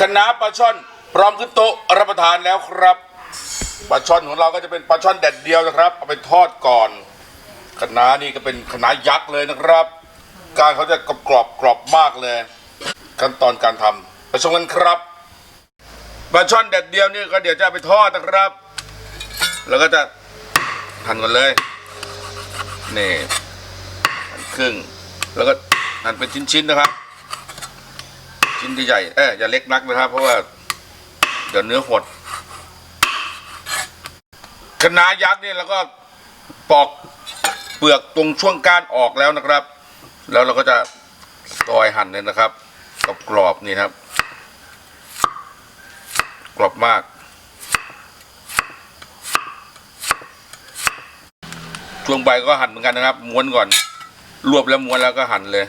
คณะปลาช่อน พร้อมขึ้นโต๊ะรับประทานแล้วครับปลาช่อนของเราก็จะเป็นปลาช่อนแดดเดียวนะครับ เอาไปทอดก่อนคณะนี่ก็เป็นคณะยักษ์เลยนะครับ การเขาจะกรอบกรอบกรอบมากเลย ขั้นตอนการทำไปชมกันครับปลาช่อนแดดเดียวนี่ก็เดี๋ยวจะไปทอดนะครับ แล้วก็จะหั่นกันเลยนี่หั่นครึ่งแล้วก็หั่นเป็นชิ้นๆนะครับ ชิ้นที่ใหญ่เอ้ยอย่าเล็กนักนะครับ เพราะว่า เดี๋ยวเนื้อหดคะน้ายักษ์เนี่ยเราก็ปอกเปลือกตรงช่วงก้านออกแล้วนะครับ แล้วเราก็จะซอยหั่นเลยนะครับกรอบๆนี่ครับ กรอบมาก ช่วงใบก็หั่นเหมือนกันนะครับ ม้วนก่อน รวบแล้วม้วนแล้วก็หั่นเลย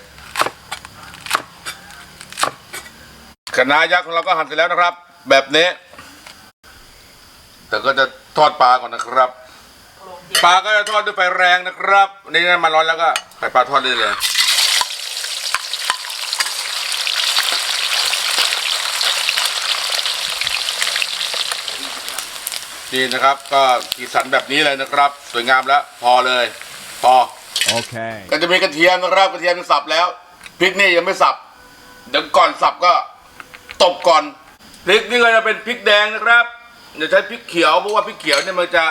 คะน้ายักษ์ของเราก็หั่นเสร็จแล้วนะครับ แบบนี้ แต่ก็จะทอดปลาก่อนนะครับ ปลาก็จะทอดด้วยไฟแรงนะครับ นี่น้ำมันร้อนแล้วก็ใส่ปลาทอดได้เลยนี่นะครับก็สีสันแบบนี้เลยนะครับ สวยงามแล้ว พอเลย พอ Okay. ก็จะมีกระเทียมนะครับกระเทียมสับแล้วพริกนี่ยังไม่สับเดี๋ยวก่อนสับก็ ตบก่อนพริกนี่ก็จะเป็นพริกแดงนะครับอย่าใช้พริกเขียวเพราะว่าพริกเขียวเนี่ยมันจะ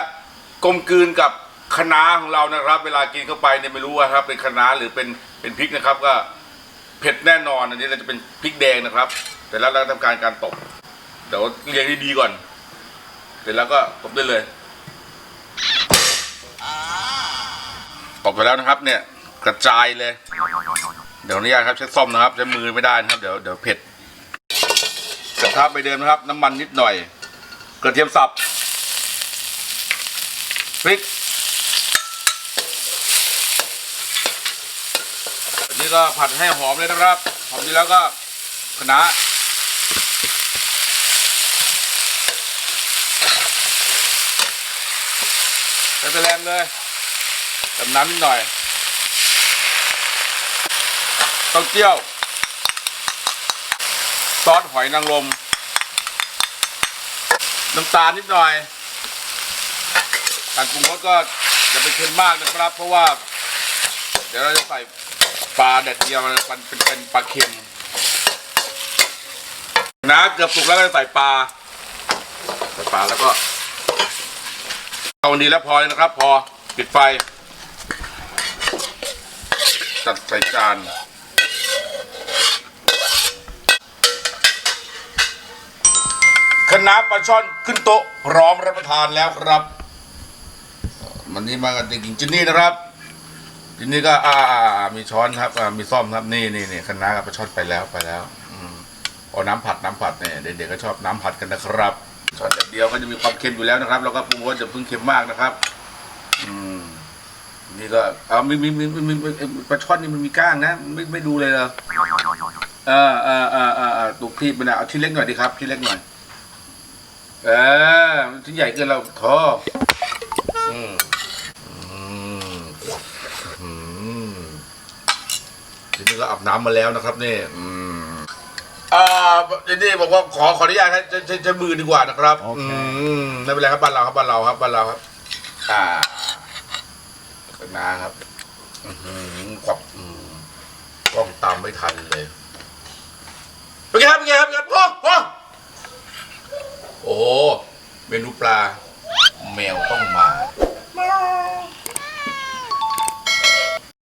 กลมกลืนกับคะน้าของเรานะครับ เวลากินเข้าไปเนี่ยไม่รู้ว่าครับเป็นคะน้าหรือเป็นเป็นพริกนะครับ ก็เผ็ดแน่นอนอันนี้เราจะเป็นพริกแดงนะครับ แต่แล้วเราทำการการตบเดี๋ยวเรียงดีๆก่อน เสร็จแล้วก็ตบได้เลยตบไปแล้วนะครับ เนี่ยกระจายเลย เดี๋ยวอนุญาตครับใช้ซ่อมนะครับใช้มือไม่ได้นะครับ เดี๋ยวเดี๋ยวเผ็ด ระทะไปเดิมนะครับ น้ำมันนิดหน่อย กระเทียมสับพริกอันนี้ก็ผัดให้หอมเลยนะครับหอมดีแล้วก็คะน้าใส่ไปแรงเลยเติมน้ำนิดหน่อยเต้าเจี้ยว ซอสหอยนางรม น้ำตาลนิดหน่อยการปรุงรสก็อย่าไปเค็มมากนะครับ เพราะว่า เดี๋ยวเราจะใส่ปลาแดดเดียวมันเป็นเป็นปนปลาเค็มนะเกือบสุกแล้วก็จะใส่ปลาใส่ปลาแล้วก็เอาวันนี้แล้วพอเลยนะครับ พอปิดไฟจัดใส่จาน คณะปลาช่อนขึ้นโต๊ะพร้อมรับประทานแล้วครับวันนี้มากันจริงๆจินนี่นะครับจินนี่ก็อ่ามีช้อนครับอ่ามีซ่อมครับนี่นี่นี่คณะกับปลาช่อนไปแล้วไปแล้วอืมเอาน้ำผัดน้ำผัดเนี่ยเด็กๆก็ชอบน้ำผัดกันนะครับช้อนเดียวก็จะมีความเค็มอยู่แล้วนะครับแล้วก็ปรุงรสจะเพิ่งเค็มมากนะครับ อืมนี่ก็เอามีมีมีมีปลาช่อนนี่มันมีก้างนะไม่ไม่ดูเลยเหรอเออเออเออเออตุกที่มันนะเอาชิ้นเล็กหน่อยดิครับชิ้นเล็กหน่อย เออมันชิ้นใหญ่เกินเราท้ออืมอืมอืมทีนี้ก็อาบน้ำมาแล้วนะครับนี่อืมอ่าเจนนี่บอกว่าขอขออนุญาตใช้ใช้ใช้ใช้มือดีกว่านะครับ โอเค อืมไม่เป็นไรครับบ้านเราครับบ้านเราครับบ้านเราครับ อ่าเป็นนาครับอื้อหือขอบอืมกล้องตามไม่ทันเลยเป็นไงครับเป็นไงครับเป็นไงครับโอ้โห โอ้ เมนูปลา แมวต้องมา